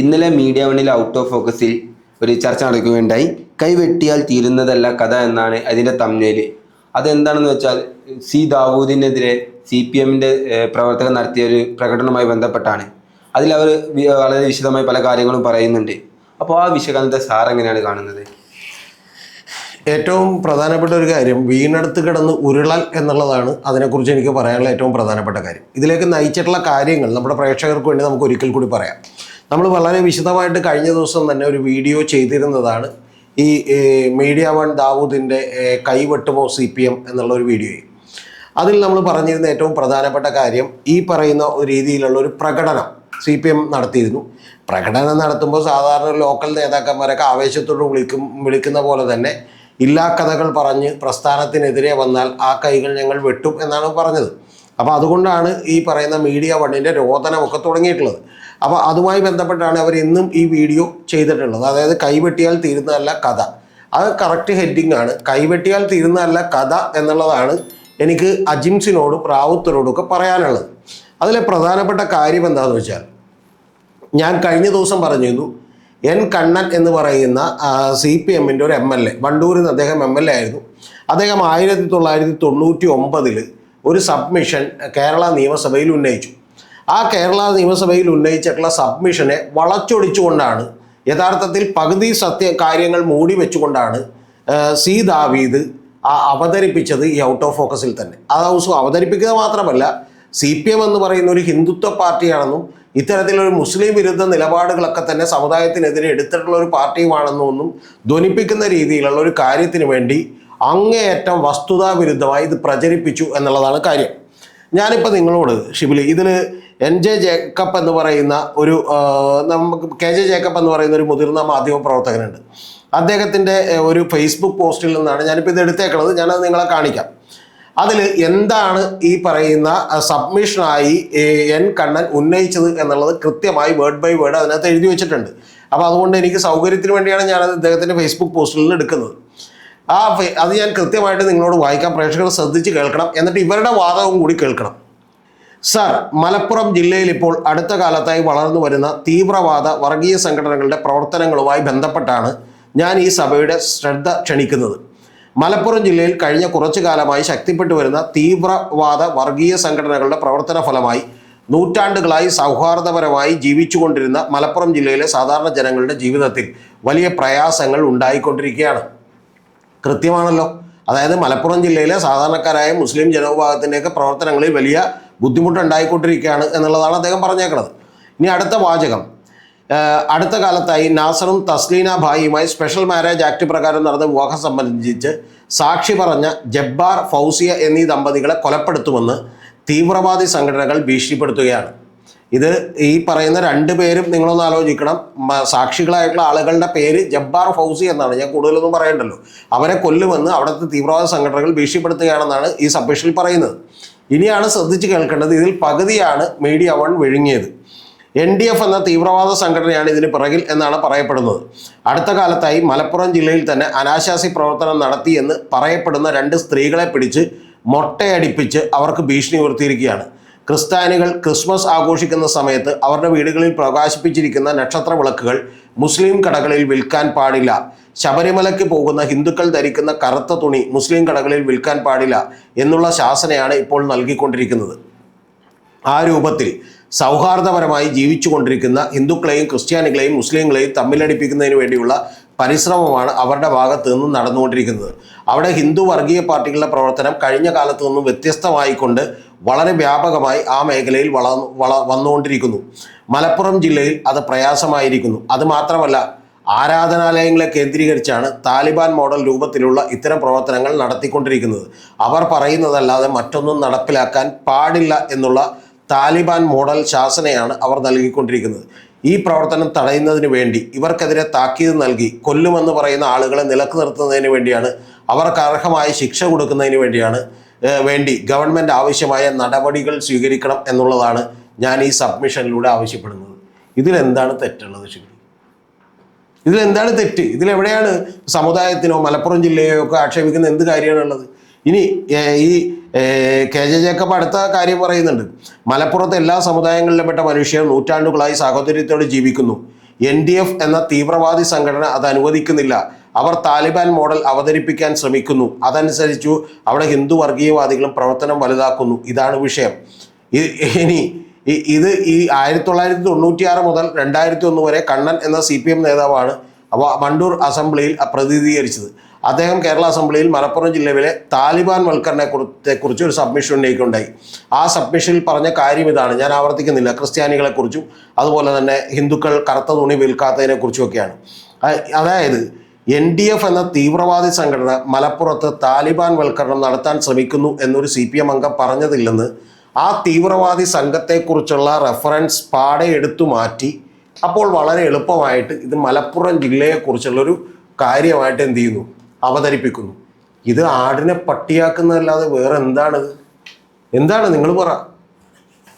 ഇന്നലെ മീഡിയ വണ്ണിൽ out of ഫോക്കസിൽ ഒരു ചർച്ച നടക്കുകയുണ്ടായി. കൈവെട്ടിയാൽ തീരുന്നതല്ല കഥ എന്നാണ് അതിന്റെ തമ്മിൽ അതെന്താണെന്ന് വെച്ചാൽ സി ദാവൂദിനെതിരെ സി പി എമ്മിന്റെ പ്രവർത്തകർ നടത്തിയ ഒരു പ്രകടനവുമായി ബന്ധപ്പെട്ടാണ്. അതിൽ അവർ വളരെ വിശദമായി പല കാര്യങ്ങളും പറയുന്നുണ്ട്. അപ്പോൾ ആ വിശകലനത്തെ സാർ എങ്ങനെയാണ് കാണുന്നത്? ഏറ്റവും പ്രധാനപ്പെട്ട ഒരു കാര്യം വീണെടുത്ത് കിടന്ന് ഉരുളൽ എന്നുള്ളതാണ് അതിനെക്കുറിച്ച് എനിക്ക് പറയാനുള്ള ഏറ്റവും പ്രധാനപ്പെട്ട കാര്യം. ഇതിലേക്ക് നയിച്ചിട്ടുള്ള കാര്യങ്ങൾ നമ്മുടെ പ്രേക്ഷകർക്ക് വേണ്ടി നമുക്ക് ഒരിക്കൽ കൂടി പറയാം. നമ്മൾ വളരെ വിശദമായിട്ട് കഴിഞ്ഞ ദിവസം തന്നെ ഒരു വീഡിയോ ചെയ്തിരുന്നതാണ് ഈ മീഡിയ വൺ ദാവൂദിന്റെ കൈവെട്ടുമോ സി പി എം എന്നുള്ള ഒരു വീഡിയോയിൽ. അതിൽ നമ്മൾ പറഞ്ഞിരുന്ന ഏറ്റവും പ്രധാനപ്പെട്ട കാര്യം ഈ പറയുന്ന രീതിയിലുള്ള ഒരു പ്രകടനം സി പി എം നടത്തിയിരുന്നു. പ്രകടനം നടത്തുമ്പോൾ സാധാരണ ലോക്കൽ നേതാക്കന്മാരൊക്കെ ആവേശത്തോട് വിളിക്കും വിളിക്കുന്ന പോലെ തന്നെ ഇല്ലാ കഥകൾ പറഞ്ഞ് പ്രസ്ഥാനത്തിനെതിരെ വന്നാൽ ആ കൈകൾ ഞങ്ങൾ വെട്ടും എന്നാണ് പറഞ്ഞത്. അപ്പോൾ അതുകൊണ്ടാണ് ഈ പറയുന്ന മീഡിയ വണ്ണിന്റെ രോദനമൊക്കെ തുടങ്ങിയിട്ടുള്ളത്. അപ്പോൾ അതുമായി ബന്ധപ്പെട്ടാണ് അവർ ഇന്നും ഈ വീഡിയോ ചെയ്തിട്ടുള്ളത്. അതായത് കൈവെട്ടിയാൽ തീരുന്നതല്ല കഥ. അത് കറക്റ്റ് ഹെഡിങ് ആണ്. കൈവെട്ടിയാൽ തീരുന്നതല്ല കഥ എന്നുള്ളതാണ് എനിക്ക് അജിംസിനോടും റാവുത്തരോടും പറയാനുള്ളത്. അതിലെ പ്രധാനപ്പെട്ട കാര്യം എന്താണെന്ന് വെച്ചാൽ ഞാൻ കഴിഞ്ഞ ദിവസം പറഞ്ഞിരുന്നു എൻ കണ്ണൻ എന്ന് പറയുന്ന സി പി എമ്മിന്റെ ഒരു എം എൽ എ വണ്ടൂരിൽ നിന്ന് അദ്ദേഹം എം എൽ എ ആയിരുന്നു. അദ്ദേഹം ആയിരത്തി തൊള്ളായിരത്തി തൊണ്ണൂറ്റി ഒമ്പതിൽ ഒരു സബ്മിഷൻ കേരള നിയമസഭയിൽ ഉന്നയിച്ചു. ആ കേരള നിയമസഭയിൽ ഉന്നയിച്ചിട്ടുള്ള സബ്മിഷനെ വളച്ചൊടിച്ചുകൊണ്ടാണ് യഥാർത്ഥത്തിൽ പകുതി സത്യ കാര്യങ്ങൾ മൂടി വെച്ചുകൊണ്ടാണ് സി ദാവീദ് അവതരിപ്പിച്ചത് ഈ ഔട്ട് ഓഫ് ഫോക്കസിൽ തന്നെ. ആ ദിവസം അവതരിപ്പിക്കുക മാത്രമല്ല സി പി എം എന്ന് പറയുന്ന ഒരു ഹിന്ദുത്വ പാർട്ടിയാണെന്നും ഇത്തരത്തിലൊരു മുസ്ലിം വിരുദ്ധ നിലപാടുകളൊക്കെ തന്നെ സമുദായത്തിനെതിരെ എടുത്തിട്ടുള്ള ഒരു പാർട്ടിയുമാണെന്നൊന്നും ധ്വനിപ്പിക്കുന്ന രീതിയിലുള്ള ഒരു കാര്യത്തിന് വേണ്ടി അങ്ങേയറ്റം വസ്തുതാ വിരുദ്ധമായി ഇത് പ്രചരിപ്പിച്ചു എന്നുള്ളതാണ് കാര്യം. ഞാനിപ്പോൾ നിങ്ങളോട് ഷിബിലി ഇതിൽ എൻ ജെ ജേക്കബ് എന്ന് പറയുന്ന ഒരു നമുക്ക് കെ ജെ ജേക്കബ് എന്ന് പറയുന്ന ഒരു മുതിർന്ന മാധ്യമ പ്രവർത്തകനുണ്ട്. അദ്ദേഹത്തിന്റെ ഒരു ഫേസ്ബുക്ക് പോസ്റ്റിൽ നിന്നാണ് ഞാനിപ്പോൾ ഇത് എടുത്തേക്കുന്നത് ഞാനത് നിങ്ങളെ കാണിക്കാം. അതിൽ എന്താണ് ഈ പറയുന്ന സബ്മിഷനായി എൻ കണ്ണൻ ഉന്നയിച്ചത് എന്നുള്ളത് കൃത്യമായി വേർഡ് ബൈ വേർഡ് അതിനകത്ത് എഴുതി വെച്ചിട്ടുണ്ട്. അപ്പോൾ അതുകൊണ്ട് എനിക്ക് സൗകര്യത്തിന് വേണ്ടിയാണ് ഞാനത് അദ്ദേഹത്തിന്റെ ഫേസ്ബുക്ക് പോസ്റ്റിൽ നിന്ന് എടുക്കുന്നത്. ആ അത് ഞാൻ കൃത്യമായിട്ട് നിങ്ങളോട് വായിക്കാം. പ്രേക്ഷകർ ശ്രദ്ധിച്ച് കേൾക്കണം. എന്നിട്ട് ഇവരുടെ വാദവും കൂടി കേൾക്കണം. സർ മലപ്പുറം ജില്ലയിൽ ഇപ്പോൾ അടുത്ത കാലത്തായി വളർന്നു വരുന്ന തീവ്രവാദ വർഗീയ സംഘടനകളുടെ പ്രവർത്തനങ്ങളുമായി ബന്ധപ്പെട്ടാണ് ഞാൻ ഈ സഭയുടെ ശ്രദ്ധ ക്ഷണിക്കുന്നത്. മലപ്പുറം ജില്ലയിൽ കഴിഞ്ഞ കുറച്ചു കാലമായി ശക്തിപ്പെട്ടു വരുന്ന തീവ്രവാദ വർഗീയ സംഘടനകളുടെ പ്രവർത്തന ഫലമായി നൂറ്റാണ്ടുകളായി സൗഹാർദ്ദപരമായി ജീവിച്ചുകൊണ്ടിരുന്ന മലപ്പുറം ജില്ലയിലെ സാധാരണ ജനങ്ങളുടെ ജീവിതത്തിൽ വലിയ പ്രയാസങ്ങൾ ഉണ്ടായിക്കൊണ്ടിരിക്കുകയാണ്. കൃത്യമാണല്ലോ. അതായത് മലപ്പുറം ജില്ലയിലെ സാധാരണക്കാരായ മുസ്ലിം ജനവിഭാഗത്തിന്റെയൊക്കെ പ്രവർത്തനങ്ങളിൽ വലിയ ബുദ്ധിമുട്ടുണ്ടായിക്കൊണ്ടിരിക്കുകയാണ് എന്നുള്ളതാണ് അദ്ദേഹം പറഞ്ഞേക്കുന്നത് ഇനി അടുത്ത വാചകം. അടുത്ത കാലത്തായി നാസറും തസ്ലീന ഭായിയുമായി സ്പെഷ്യൽ മാരേജ് ആക്ട് പ്രകാരം നടന്ന വിവാഹം സംബന്ധിച്ച് സാക്ഷി പറഞ്ഞ ജബ്ബാർ ഫൗസിയ എന്നീ ദമ്പതികളെ കൊലപ്പെടുത്തുമെന്ന് തീവ്രവാദി സംഘടനകൾ ഭീഷണിപ്പെടുത്തുകയാണ്. ഇത് ഈ പറയുന്ന രണ്ട് പേരും നിങ്ങളൊന്ന് ആലോചിക്കണം. സാക്ഷികളായിട്ടുള്ള ആളുകളുടെ പേര് ജബ്ബാർ ഫൗസി എന്നാണ്. ഞാൻ കൂടുതലൊന്നും പറയണ്ടല്ലോ. അവരെ കൊല്ലുമെന്ന് അവിടുത്തെ തീവ്രവാദ സംഘടനകൾ ഭീഷണിപ്പെടുത്തുകയാണെന്നാണ് ഈ സബ്മിഷനിൽ പറയുന്നത്. ഇനിയാണ് ശ്രദ്ധിച്ച് കേൾക്കേണ്ടത്. ഇതിൽ പകുതിയാണ് മീഡിയ വൺ വിഴുങ്ങിയത്. എൻ ഡി എഫ് എന്ന തീവ്രവാദ സംഘടനയാണ് ഇതിന് പിറകിൽ എന്നാണ് പറയപ്പെടുന്നത്. അടുത്ത കാലത്തായി മലപ്പുറം ജില്ലയിൽ തന്നെ അനാശാസി പ്രവർത്തനം നടത്തി എന്ന് പറയപ്പെടുന്ന രണ്ട് സ്ത്രീകളെ പിടിച്ച് മൊട്ടയടിപ്പിച്ച് അവർക്ക് ഭീഷണി ഉയർത്തിയിരിക്കുകയാണ്. ക്രിസ്ത്യാനികൾ ക്രിസ്മസ് ആഘോഷിക്കുന്ന സമയത്ത് അവരുടെ വീടുകളിൽ പ്രകാശിപ്പിച്ചിരിക്കുന്ന നക്ഷത്ര വിളക്കുകൾ മുസ്ലിം കടകളിൽ വിൽക്കാൻ പാടില്ല. ശബരിമലയ്ക്ക് പോകുന്ന ഹിന്ദുക്കൾ ധരിക്കുന്ന കറുത്ത തുണി മുസ്ലിം കടകളിൽ വിൽക്കാൻ പാടില്ല എന്നുള്ള ശാസനയാണ് ഇപ്പോൾ നൽകിക്കൊണ്ടിരിക്കുന്നത്. ആ രൂപത്തിൽ സൗഹാർദ്ദപരമായി ജീവിച്ചുകൊണ്ടിരിക്കുന്ന ഹിന്ദുക്കളെയും ക്രിസ്ത്യാനികളെയും മുസ്ലിങ്ങളെയും തമ്മിലടിപ്പിക്കുന്നതിന് വേണ്ടിയുള്ള പരിശ്രമമാണ് അവരുടെ ഭാഗത്തു നിന്നും നടന്നുകൊണ്ടിരിക്കുന്നത്. അവിടെ ഹിന്ദു വർഗീയ പാർട്ടികളുടെ പ്രവർത്തനം കഴിഞ്ഞ കാലത്തു നിന്നും വ്യത്യസ്തമായിക്കൊണ്ട് വളരെ വ്യാപകമായി ആ മേഖലയിൽ വള വള വന്നുകൊണ്ടിരിക്കുന്നു. മലപ്പുറം ജില്ലയിൽ അത് പ്രയാസമായിരിക്കുന്നു. അത് മാത്രമല്ല ആരാധനാലയങ്ങളെ കേന്ദ്രീകരിച്ചാണ് താലിബാൻ മോഡൽ രൂപത്തിലുള്ള ഇത്തരം പ്രവർത്തനങ്ങൾ നടത്തിക്കൊണ്ടിരിക്കുന്നത്. അവർ പറയുന്നതല്ലാതെ മറ്റൊന്നും നടപ്പിലാക്കാൻ പാടില്ല എന്നുള്ള താലിബാൻ മോഡൽ ശാസനയാണ് അവർ നൽകിക്കൊണ്ടിരിക്കുന്നത്. ഈ പ്രവർത്തനം തടയുന്നതിന് വേണ്ടി ഇവർക്കെതിരെ താക്കീത് നൽകി കൊല്ലുമെന്ന് പറയുന്ന ആളുകളെ നിലയ്ക്ക് നിർത്തുന്നതിന് വേണ്ടിയാണ് അവർക്ക് അർഹമായ ശിക്ഷ കൊടുക്കുന്നതിന് വേണ്ടിയാണ് വേണ്ടി ഗവൺമെന്റ് ആവശ്യമായ നടപടികൾ സ്വീകരിക്കണം എന്നുള്ളതാണ് ഞാൻ ഈ സബ്മിഷനിലൂടെ ആവശ്യപ്പെടുന്നത്. ഇതിലെന്താണ് തെറ്റുള്ളത് ശരി ഇതിലെന്താണ് തെറ്റ്? ഇതിലെവിടെയാണ് സമുദായത്തിനോ മലപ്പുറം ജില്ലയോ ഒക്കെ ആക്ഷേപിക്കുന്ന എന്ത് കാര്യമാണുള്ളത്? ഇനി ഈ കെ ജെ ജേക്കബ് അടുത്ത കാര്യം പറയുന്നുണ്ട്. മലപ്പുറത്തെ എല്ലാ സമുദായങ്ങളിലും പെട്ട മനുഷ്യർ നൂറ്റാണ്ടുകളായി സാഹോദര്യത്തോടെ ജീവിക്കുന്നു. എൻ ഡി എഫ് എന്ന തീവ്രവാദി സംഘടന അത് അനുവദിക്കുന്നില്ല. അവർ താലിബാൻ മോഡൽ അവതരിപ്പിക്കാൻ ശ്രമിക്കുന്നു. അതനുസരിച്ചു അവിടെ ഹിന്ദു വർഗീയവാദികളും പ്രവർത്തനം വലുതാക്കുന്നു. ഇതാണ് വിഷയം. ഇനി ഇത് ഈ ആയിരത്തി തൊള്ളായിരത്തി തൊണ്ണൂറ്റി ആറ് മുതൽ രണ്ടായിരത്തി ഒന്ന് വരെ കണ്ണൻ എന്ന സി പി എം നേതാവാണ് അപ്പോൾ വണ്ടൂർ അസംബ്ലിയിൽ പ്രതിനിധീകരിച്ചത് അദ്ദേഹം കേരള അസംബ്ലിയിൽ മലപ്പുറം ജില്ലയിലെ താലിബാൻ വൽക്കരണത്തെ കുറിച്ച് ഒരു സബ്മിഷൻ ഉന്നയിക്കുണ്ടായി ആ സബ്മിഷനിൽ പറഞ്ഞ കാര്യം ഇതാണ്. ഞാൻ ആവർത്തിക്കുന്നില്ല. ക്രിസ്ത്യാനികളെക്കുറിച്ചും അതുപോലെ തന്നെ ഹിന്ദുക്കൾ കറുത്ത തുണി വിൽക്കാത്തതിനെ കുറിച്ചുമൊക്കെയാണ് അതായത് എൻ ഡി എഫ് എന്ന തീവ്രവാദി സംഘടന മലപ്പുറത്ത് താലിബാൻ വൽക്കരണം നടത്താൻ ശ്രമിക്കുന്നു എന്നൊരു സി പി എം അംഗം പറഞ്ഞതില്ലെന്ന് ആ തീവ്രവാദി സംഘത്തെക്കുറിച്ചുള്ള റെഫറൻസ് പാടെ എടുത്തു മാറ്റി. അപ്പോൾ വളരെ എളുപ്പമായിട്ട് ഇത് മലപ്പുറം ജില്ലയെക്കുറിച്ചുള്ളൊരു കാര്യമായിട്ട് എന്ത് ചെയ്യുന്നു? അവതരിപ്പിക്കുന്നു. ഇത് ആടിനെ പട്ടിയാക്കുന്നതല്ലാതെ വേറെ എന്താണിത് എന്താണ് നിങ്ങൾ പറ?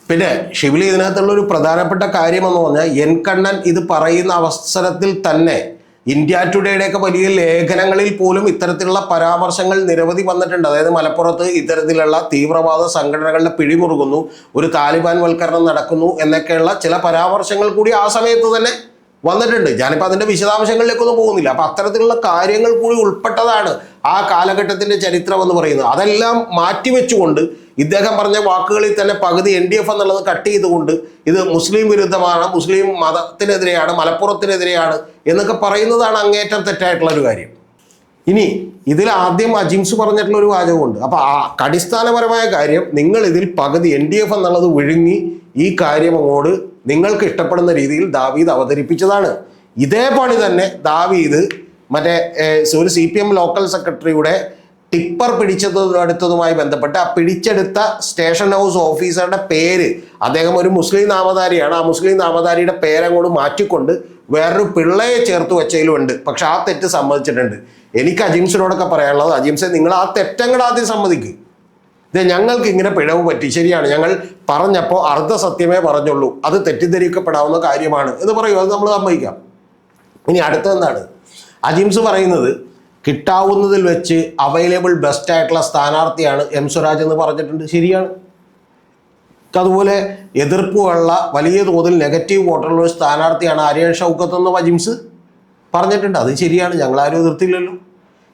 പിന്നെ ഷിബിലി ഇതിനകത്തുള്ള ഒരു പ്രധാനപ്പെട്ട കാര്യമെന്ന് പറഞ്ഞാൽ എൻ കണ്ണൻ ഇത് പറയുന്ന അവസരത്തിൽ തന്നെ ഇന്ത്യ ടുഡേയുടെയൊക്കെ വലിയ ലേഖനങ്ങളിൽ പോലും ഇത്തരത്തിലുള്ള പരാമർശങ്ങൾ നിരവധി വന്നിട്ടുണ്ട്. അതായത് മലപ്പുറത്ത് ഇത്തരത്തിലുള്ള തീവ്രവാദ സംഘടനകളുടെ പിഴിമുറുകുന്നു ഒരു താലിബാൻ വൽക്കരണം നടക്കുന്നു എന്നൊക്കെയുള്ള ചില പരാമർശങ്ങൾ കൂടി ആ സമയത്ത് തന്നെ വന്നിട്ടുണ്ട്. ഞാനിപ്പോൾ അതിന്റെ വിശദാംശങ്ങളിലേക്കൊന്നും പോകുന്നില്ല. അപ്പം അത്തരത്തിലുള്ള കാര്യങ്ങൾ കൂടി ഉൾപ്പെട്ടതാണ് ആ കാലഘട്ടത്തിന്റെ ചരിത്രം എന്ന് പറയുന്നത്. അതെല്ലാം മാറ്റിവെച്ചുകൊണ്ട് ഇദ്ദേഹം പറഞ്ഞ വാക്കുകളിൽ തന്നെ പകുതി എൻ ഡി എഫ് എന്നുള്ളത് കട്ട് ചെയ്തുകൊണ്ട് ഇത് മുസ്ലിം വിരുദ്ധമാണ് മുസ്ലിം മതത്തിനെതിരെയാണ് മലപ്പുറത്തിനെതിരെയാണ് എന്നൊക്കെ പറയുന്നതാണ് അങ്ങേറ്റം തെറ്റായിട്ടുള്ള ഒരു കാര്യം. ഇനി ഇതിൽ ആദ്യം അജിംസ് പറഞ്ഞിട്ടുള്ള ഒരു വാചകമുണ്ട്. അപ്പോൾ ആ അടിസ്ഥാനപരമായ കാര്യം നിങ്ങൾ ഇതിൽ പകുതി എൻ ഡി എഫ് എന്നുള്ളത് വിഴുങ്ങി ഈ കാര്യം അങ്ങോട്ട് നിങ്ങൾക്ക് ഇഷ്ടപ്പെടുന്ന രീതിയിൽ ദാവീദ് അവതരിപ്പിച്ചതാണ്. ഇതേ പണി തന്നെ ദാവീദ് മറ്റേ ഒരു സി പി എം ലോക്കൽ സെക്രട്ടറിയുടെ ടിപ്പർ പിടിച്ചതും എടുത്തതുമായി ബന്ധപ്പെട്ട് ആ പിടിച്ചെടുത്ത സ്റ്റേഷൻ ഹൗസ് ഓഫീസറുടെ പേര് അദ്ദേഹം ഒരു മുസ്ലിം നാമധാരിയാണ്. ആ മുസ്ലിം നാമധാരിയുടെ പേരങ്ങോട്ട് മാറ്റിക്കൊണ്ട് വേറൊരു പിള്ളയെ ചേർത്ത് വെച്ചതിലും ഉണ്ട് പക്ഷെ ആ തെറ്റ് സമ്മതിച്ചിട്ടുണ്ട്. എനിക്ക് അജിംസിനോടൊക്കെ പറയാനുള്ളത് അജിംസെ നിങ്ങൾ ആ തെറ്റങ്ങൾ ആദ്യം സമ്മതിക്കും. ഇത് ഞങ്ങൾക്ക് ഇങ്ങനെ പിഴവ് പറ്റി. ശരിയാണ് ഞങ്ങൾ പറഞ്ഞപ്പോൾ അർദ്ധ സത്യമേ പറഞ്ഞുള്ളൂ. അത് തെറ്റിദ്ധരിക്കപ്പെടാവുന്ന കാര്യമാണ്. എന്ന് പറയൂ അത് നമ്മൾ സമ്മതിക്കാം. ഇനി അടുത്തെന്താണ് അജിംസ് പറയുന്നത് കിട്ടാവുന്നതിൽ വെച്ച് അവൈലബിൾ ബെസ്റ്റ് ആയിട്ടുള്ള സ്ഥാനാർത്ഥിയാണ് എം സ്വരാജ് എന്ന് പറഞ്ഞിട്ടുണ്ട്. ശരിയാണ്. അതുപോലെ എതിർപ്പുള്ള വലിയ തോതിൽ നെഗറ്റീവ് വോട്ടുള്ള ഒരു സ്ഥാനാർത്ഥിയാണ് ആര്യൻ ഷൗക്കത്ത് എന്ന് അജിംസ് പറഞ്ഞിട്ടുണ്ട്. അത് ശരിയാണ്. ഞങ്ങളാരും എതിർത്തില്ലല്ലോ.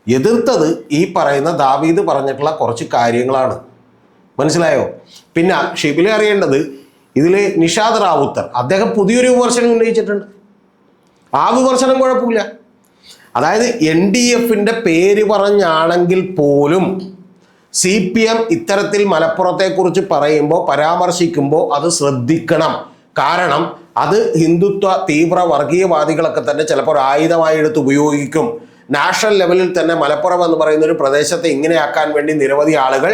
എതിർത്തത് ഈ പറയുന്ന ദാവീദ് പറഞ്ഞിട്ടുള്ള കുറച്ച് കാര്യങ്ങളാണ്. മനസ്സിലായോ? പിന്നെ ഷിബിലെ അറിയേണ്ടത് ഇതിൽ നിഷാദ് റാവുത്തർ അദ്ദേഹം പുതിയൊരു വിമർശനം ഉന്നയിച്ചിട്ടുണ്ട്. ആ വിമർശനം കുഴപ്പമില്ല. അതായത് എൻ ഡി എഫിന്റെ പേര് പറഞ്ഞാണെങ്കിൽ പോലും സി പി എം ഇത്തരത്തിൽ മലപ്പുറത്തെക്കുറിച്ച് പറയുമ്പോൾ പരാമർശിക്കുമ്പോൾ അത് ശ്രദ്ധിക്കണം. കാരണം അത് ഹിന്ദുത്വ തീവ്ര വർഗീയവാദികളൊക്കെ തന്നെ ചിലപ്പോൾ ഒരു ആയുധമായി എടുത്ത് ഉപയോഗിക്കും. നാഷണൽ ലെവലിൽ തന്നെ മലപ്പുറം എന്ന് പറയുന്ന ഒരു പ്രദേശത്തെ ഇങ്ങനെയാക്കാൻ വേണ്ടി നിരവധി ആളുകൾ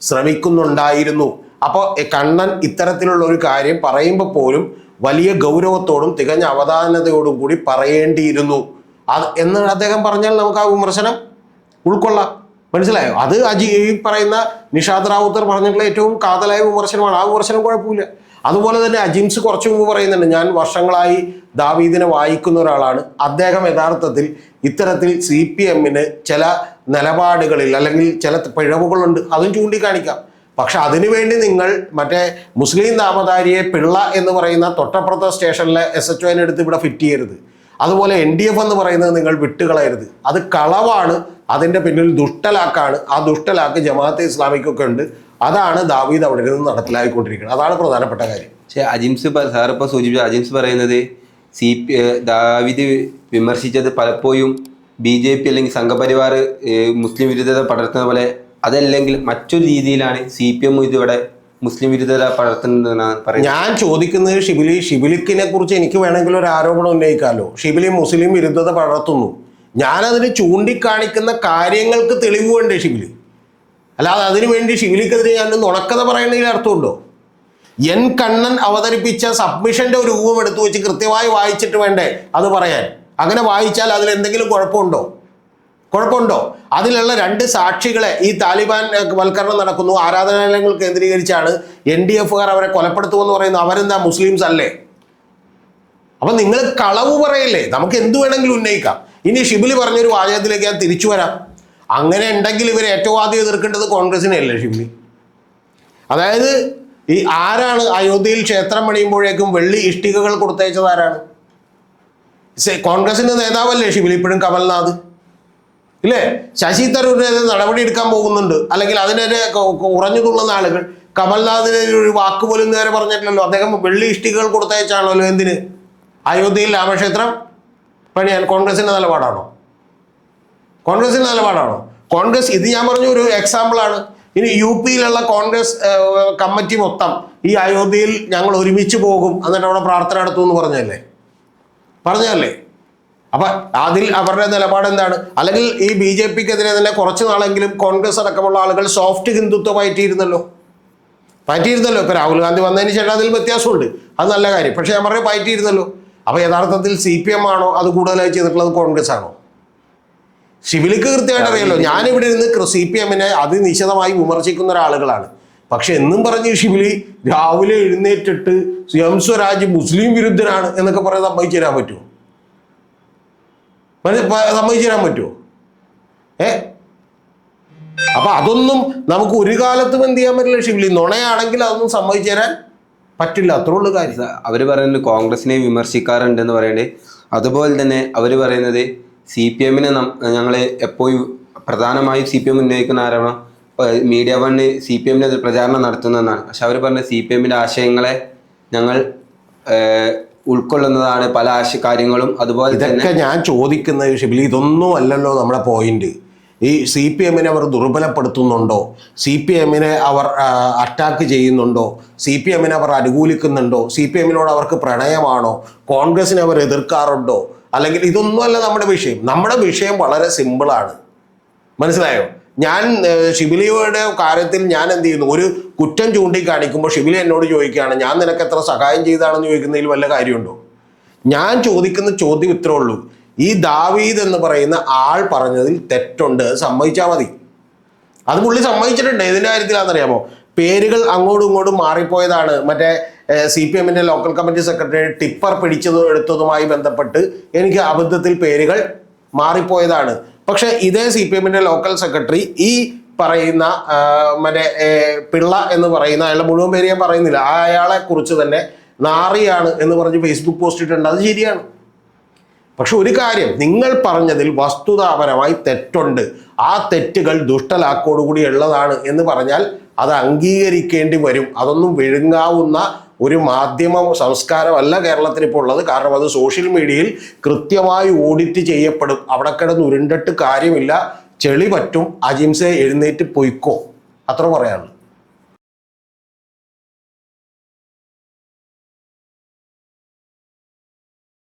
ശ്രമിക്കുന്നുണ്ടായിരുന്നു. അപ്പോൾ കണ്ണൻ ഇത്തരത്തിലുള്ള ഒരു കാര്യം പറയുമ്പോൾ പോലും വലിയ ഗൗരവത്തോടും തികഞ്ഞ അവധാനതയോടും കൂടി പറയേണ്ടിയിരുന്നു. അത് എന്ന് അദ്ദേഹം പറഞ്ഞാൽ നമുക്ക് ആ വിമർശനം ഉൾക്കൊള്ളാം. മനസ്സിലായോ? അത് അജി ഈ പറയുന്ന നിഷാദ് റാവുത്തർ പറഞ്ഞിട്ടുള്ള ഏറ്റവും കാതലായ വിമർശനമാണ്. ആ വിമർശനം കുഴപ്പമില്ല. അതുപോലെ തന്നെ അജിംസ് കുറച്ചു മുമ്പ് പറയുന്നുണ്ട് ഞാൻ വർഷങ്ങളായി ദാവീദിനെ വായിക്കുന്ന ഒരാളാണ്. അദ്ദേഹം യഥാർത്ഥത്തിൽ ഇത്തരത്തിൽ സി പി എമ്മിന് ചില നിലപാടുകളിൽ അല്ലെങ്കിൽ ചില പിഴവുകളുണ്ട്. അതും ചൂണ്ടിക്കാണിക്കാം. പക്ഷെ അതിനുവേണ്ടി നിങ്ങൾ മറ്റേ മുസ്ലിം നാമധാരിയെ പിള്ള എന്ന് പറയുന്ന തൊട്ടപ്പുറത്തെ സ്റ്റേഷനിലെ എസ് എച്ച് ഒനെ ഇവിടെ ഫിറ്റ് ചെയ്യരുത്. അതുപോലെ എൻ ഡി എഫ് എന്ന് പറയുന്നത് നിങ്ങൾ വിട്ടുകളയരുത്. അത് കളവാണ് അതിന്റെ പിന്നിൽ ദുഷ്ടലാക്കാണ്. ആ ദുഷ്ടലാക്ക് ജമാഅത്തെ ഇസ്ലാമിക്കൊക്കെ ഉണ്ട്. അതാണ് ദാവീദ് അവിടെ നിന്ന് നടപ്പിലാക്കിക്കൊണ്ടിരിക്കുന്നത് അതാണ് പ്രധാനപ്പെട്ട കാര്യം. പക്ഷെ അജിംസ് സാറിപ്പോൾ സൂചിപ്പിച്ച അജിംസ് പറയുന്നത് സി പി ദാവിദ് വിമർശിച്ചത് പലപ്പോഴും ബി ജെ പി അല്ലെങ്കിൽ സംഘപരിവാർ മുസ്ലിം വിരുദ്ധത പടർത്തുന്ന പോലെ അതല്ലെങ്കിൽ മറ്റൊരു രീതിയിലാണ് സി പി എം ഇതിവിടെ മുസ്ലിം പറയുന്നത്? ഞാൻ ചോദിക്കുന്നത് ഷിബിലി ഷിബിലിക്കിനെ കുറിച്ച് എനിക്ക് വേണമെങ്കിൽ ഒരു ആരോപണം ഉന്നയിക്കാമല്ലോ ഷിബിലി മുസ്ലിം വിരുദ്ധത പടർത്തുന്നു. ഞാനതിന് ചൂണ്ടിക്കാണിക്കുന്ന കാര്യങ്ങൾക്ക് തെളിവ് വേണ്ടേ ഷിബിലി. അല്ലാതെ അതിനു വേണ്ടി ഷിബിലിക്കെതിരെ ഞാൻ നുണക്കഥ പറയണതിൽ അർത്ഥമുണ്ടോ? എൻ കണ്ണൻ അവതരിപ്പിച്ച സബ്മിഷന്റെ ഒരു രൂപം എടുത്തു വെച്ച് കൃത്യമായി വായിച്ചിട്ട് വേണ്ടേ? അത് പറയാൻ. അങ്ങനെ വായിച്ചാൽ അതിൽ എന്തെങ്കിലും കുഴപ്പമുണ്ടോ? കുഴപ്പമുണ്ടോ? അതിലുള്ള രണ്ട് സാക്ഷികളെ ഈ താലിബാൻ വൽക്കരണം നടക്കുന്നു. ആരാധനാലയങ്ങൾ കേന്ദ്രീകരിച്ചാണ് എൻ ഡി എഫുകാർ അവരെ കൊലപ്പെടുത്തുമെന്ന് പറയുന്നു അവരെന്താ മുസ്ലിംസ് അല്ലേ? അപ്പൊ നിങ്ങൾ കളവ് പറയില്ലേ? നമുക്ക് എന്തു വേണമെങ്കിലും ഉന്നയിക്കാം. ഇനി ഷിബിലി പറഞ്ഞൊരു വാചകത്തിലേക്ക് ഞാൻ തിരിച്ചു വരാം. അങ്ങനെ ഉണ്ടെങ്കിൽ ഇവർ ഏറ്റവും ആദ്യം എതിർക്കേണ്ടത് കോൺഗ്രസിനെ അല്ലേ ഷിബിലി? അതായത് ഈ ആരാണ് അയോധ്യയിൽ ക്ഷേത്രം പണിയുമ്പോഴേക്കും വെള്ളി ഇഷ്ടികകൾ കൊടുത്തയച്ചത് ആരാണ്? കോൺഗ്രസിന്റെ നേതാവല്ലേ ഷിബിലി? ഇപ്പോഴും കമൽനാഥ്. ഇല്ലേ? ശശി തരൂരിനെതിരെ നടപടി എടുക്കാൻ പോകുന്നുണ്ട്. അല്ലെങ്കിൽ അതിനെതിരെ ഉറഞ്ഞു തുള്ളുന്ന ആളുകൾ. കമൽനാഥിനെതിരെ ഒരു വാക്ക് പോലും നേരെ പറഞ്ഞിട്ടില്ലല്ലോ. അദ്ദേഹം വെള്ളി ഇഷ്ടികകൾ കൊടുത്തയച്ചാണല്ലോ എന്തിന്? അയോധ്യയിൽ രാമക്ഷേത്രം പണിയാൻ കോൺഗ്രസിന്റെ നിലപാടാണോ? കോൺഗ്രസിന്റെ നിലപാടാണോ? കോൺഗ്രസ് ഇത് ഞാൻ പറഞ്ഞ ഒരു എക്സാമ്പിളാണ് ഇനി യു പിയിലുള്ള കോൺഗ്രസ് കമ്മിറ്റി മൊത്തം ഈ അയോധ്യയിൽ ഞങ്ങൾ ഒരുമിച്ച് പോകും എന്നിട്ട് അവിടെ പ്രാർത്ഥന നടത്തുമെന്ന് പറഞ്ഞല്ലേ പറഞ്ഞല്ലേ അപ്പൊ അതിൽ അവരുടെ നിലപാട് എന്താണ്? അല്ലെങ്കിൽ ഈ ബി ജെ പിക്കെതിരെ തന്നെ കുറച്ച് നാളെങ്കിലും കോൺഗ്രസ് അടക്കമുള്ള ആളുകൾ സോഫ്റ്റ് ഹിന്ദുത്വം പയറ്റിയിരുന്നല്ലോ പയറ്റിയിരുന്നല്ലോ ഇപ്പൊ രാഹുൽ ഗാന്ധി വന്നതിന് ശേഷം അതിൽ വ്യത്യാസമുണ്ട്. അത് നല്ല കാര്യം. പക്ഷെ ഞാൻ പറഞ്ഞ പയറ്റിയിരുന്നല്ലോ അപ്പൊ യഥാർത്ഥത്തിൽ സി പി എം ആണോ അത് കൂടുതലായി ചെയ്തിട്ടുള്ളത് കോൺഗ്രസ് ആണോ ശിവിലിക്ക് കൃത്യമായിട്ട് അറിയാലോ. ഞാനിവിടെ ഇരുന്ന് സി പി എമ്മിനെ അതിനിശിതമായി വിമർശിക്കുന്ന ഒരാളുകളാണ്. പക്ഷെ എന്നും പറഞ്ഞ് ഷിബിലി രാവിലെ എഴുന്നേറ്റിട്ട് എം സ്വരാജ് മുസ്ലിം വിരുദ്ധനാണ് എന്നൊക്കെ പറയാൻ സംഭവിച്ചു തരാൻ പറ്റുമോ? സമ്മതിച്ചു തരാൻ പറ്റുമോ ഏ? അപ്പൊ അതൊന്നും നമുക്ക് ഒരു കാലത്തും എന്ത് ചെയ്യാൻ പറ്റില്ല. ഷിബിലി നുണയാണെങ്കിൽ അതൊന്നും സമ്മതിച്ചു തരാൻ പറ്റില്ല. അത്രേ ഉള്ളൂ കാര്യം. അവർ പറയുന്നത് കോൺഗ്രസിനെ വിമർശിക്കാറുണ്ട് എന്ന് പറയണ്ടേ അതുപോലെ തന്നെ അവർ പറയുന്നത് സി പി എമ്മിനെ ഞങ്ങൾ എപ്പോഴും പ്രധാനമായും സി പി എം ഉന്നയിക്കുന്ന ആരാണോ മീഡിയ വണ് സി പി എമ്മിനെതിരെ പ്രചാരണം നടത്തുന്നതെന്നാണ്. പക്ഷെ അവർ പറഞ്ഞ സി പി എമ്മിന്റെ ആശയങ്ങളെ ഞങ്ങൾ ഉൾക്കൊള്ളുന്നതാണ് പല ആശയ കാര്യങ്ങളും. അതുപോലെ ഇതൊക്കെ ഞാൻ ചോദിക്കുന്ന ഷിബിലി ഇതൊന്നും അല്ലല്ലോ നമ്മുടെ പോയിന്റ് ഈ സി പി എമ്മിനെ അവർ ദുർബലപ്പെടുത്തുന്നുണ്ടോ? സി പി എമ്മിനെ അവർ അറ്റാക്ക് ചെയ്യുന്നുണ്ടോ? സി പി എമ്മിനെ അവർ അനുകൂലിക്കുന്നുണ്ടോ? സി പി എമ്മിനോട് അവർക്ക് പ്രണയമാണോ? കോൺഗ്രസിനെ അവർ എതിർക്കാറുണ്ടോ? അല്ലെങ്കിൽ ഇതൊന്നുമല്ല നമ്മുടെ വിഷയം. നമ്മുടെ വിഷയം വളരെ സിമ്പിളാണ് മനസ്സിലായോ? ഞാൻ ഷിബിലിയുടെ കാര്യത്തിൽ ഞാൻ എന്ത് ചെയ്യുന്നു? ഒരു കുറ്റം ചൂണ്ടിക്കാണിക്കുമ്പോൾ ഷിബിലി എന്നോട് ചോദിക്കുകയാണ് ഞാൻ നിനക്ക് എത്ര സഹായം ചെയ്താണെന്ന് ചോദിക്കുന്നതിൽ വല്ല കാര്യമുണ്ടോ? ഞാൻ ചോദിക്കുന്ന ചോദ്യം ഇത്രേ ഉള്ളൂ. ഈ ദാവീദ് എന്ന് പറയുന്ന ആൾ പറഞ്ഞതിൽ തെറ്റുണ്ട്. സമ്മതിച്ചാൽ മതി. അത് പുള്ളി സമ്മതിച്ചിട്ടുണ്ട്. ഇതിന്റെ കാര്യത്തിലാണെന്നറിയാമോ? പേരുകൾ അങ്ങോട്ടും ഇങ്ങോട്ടും മാറിപ്പോയതാണ്. മറ്റേ സി പി എമ്മിന്റെ ലോക്കൽ കമ്മിറ്റി സെക്രട്ടറി ടിപ്പർ പിടിച്ചതും എടുത്തതുമായി ബന്ധപ്പെട്ട് എനിക്ക് അബദ്ധത്തിൽ പേരുകൾ മാറിപ്പോയതാണ്. പക്ഷെ ഇതേ സി പി എമ്മിന്റെ ലോക്കൽ സെക്രട്ടറി ഈ പറയുന്ന മറ്റേ പിള്ള എന്ന് പറയുന്ന അയാളുടെ മുഴുവൻ പേര് ഞാൻ പറയുന്നില്ല. അയാളെ കുറിച്ച് തന്നെ നാറിയാണ് എന്ന് പറഞ്ഞ് ഫേസ്ബുക്ക് പോസ്റ്റ് ഇട്ടിട്ടുണ്ട്. അത് ശരിയാണ്. പക്ഷെ ഒരു കാര്യം നിങ്ങൾ പറഞ്ഞതിൽ വസ്തുതാപരമായി തെറ്റുണ്ട്. ആ തെറ്റുകൾ ദുഷ്ടലാക്കോടുകൂടി ഉള്ളതാണ് എന്ന് പറഞ്ഞാൽ അത് അംഗീകരിക്കേണ്ടി വരും. അതൊന്നും വിഴുങ്ങാവുന്ന ഒരു മാധ്യമ സംസ്കാരമല്ല കേരളത്തിൽ ഇപ്പോൾ ഉള്ളത്. കാരണം അത് സോഷ്യൽ മീഡിയയിൽ കൃത്യമായി ഓഡിറ്റ് ചെയ്യപ്പെടും. അവിടെ കിടന്ന് ഉരുണ്ടിട്ട് കാര്യമില്ല. ചെളി പറ്റും. അജിംസെ എഴുന്നേറ്റ് പൊയ്ക്കോ. അത്ര പറയാനുള്ളൂ.